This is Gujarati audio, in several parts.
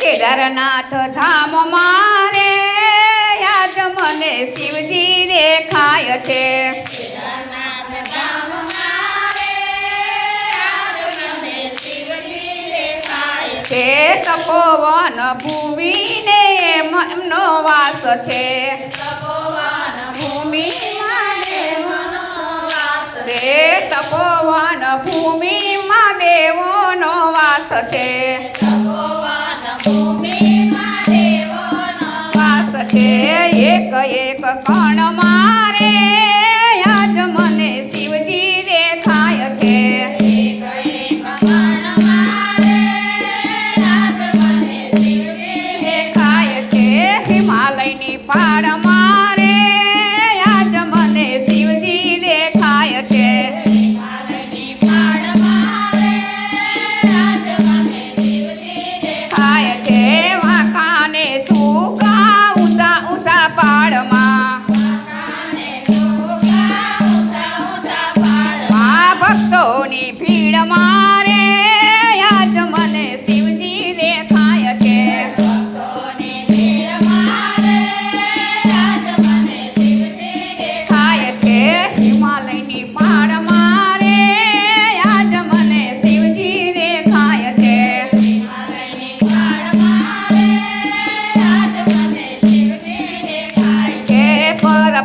કેદારનાથ, ધામ મારે, યાદ મને શિવજી દેખાય છે. છે તપોવન ભૂમિને એમનો વાસ છે. તપો છે. તપોવન ભૂમિમાં દેવોનો વાસ છે. તપોવન ભૂમિમાં દેવોનો વાસ છે. એક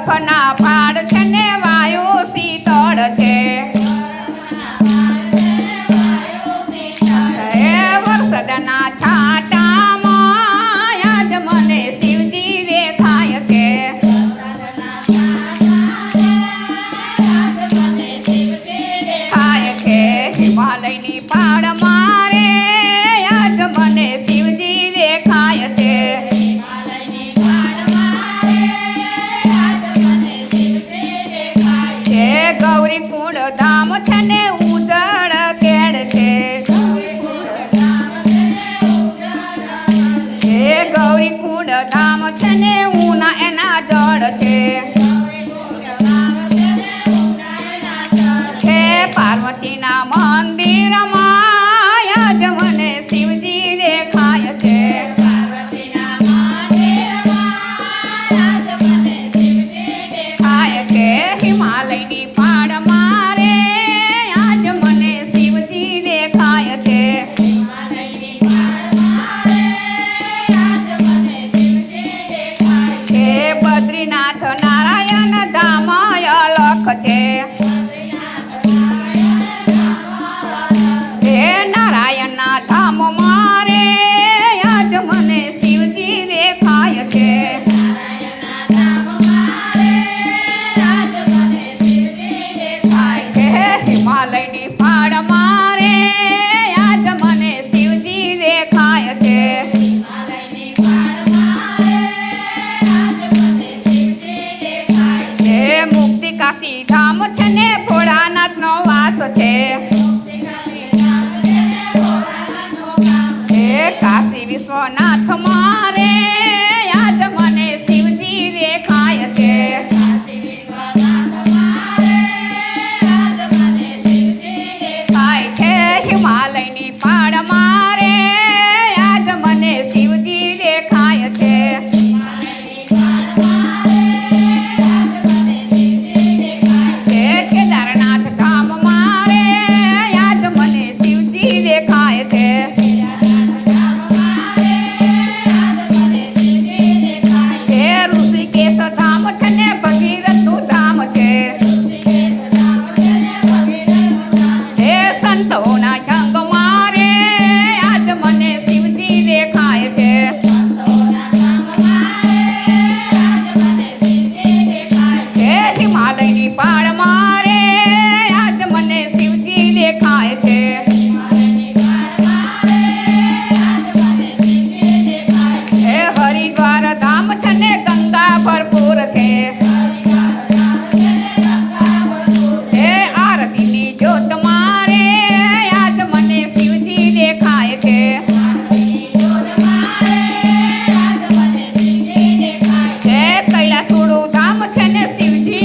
Kona. Chanel.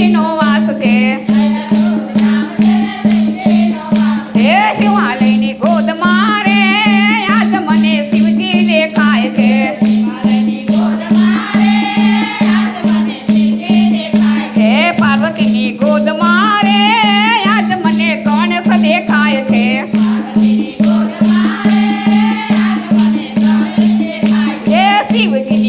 નો છે. શિવજી પાર્વતીની ગોદ મારે આજ મને ગણેશ દેખાય છે. શિવજીની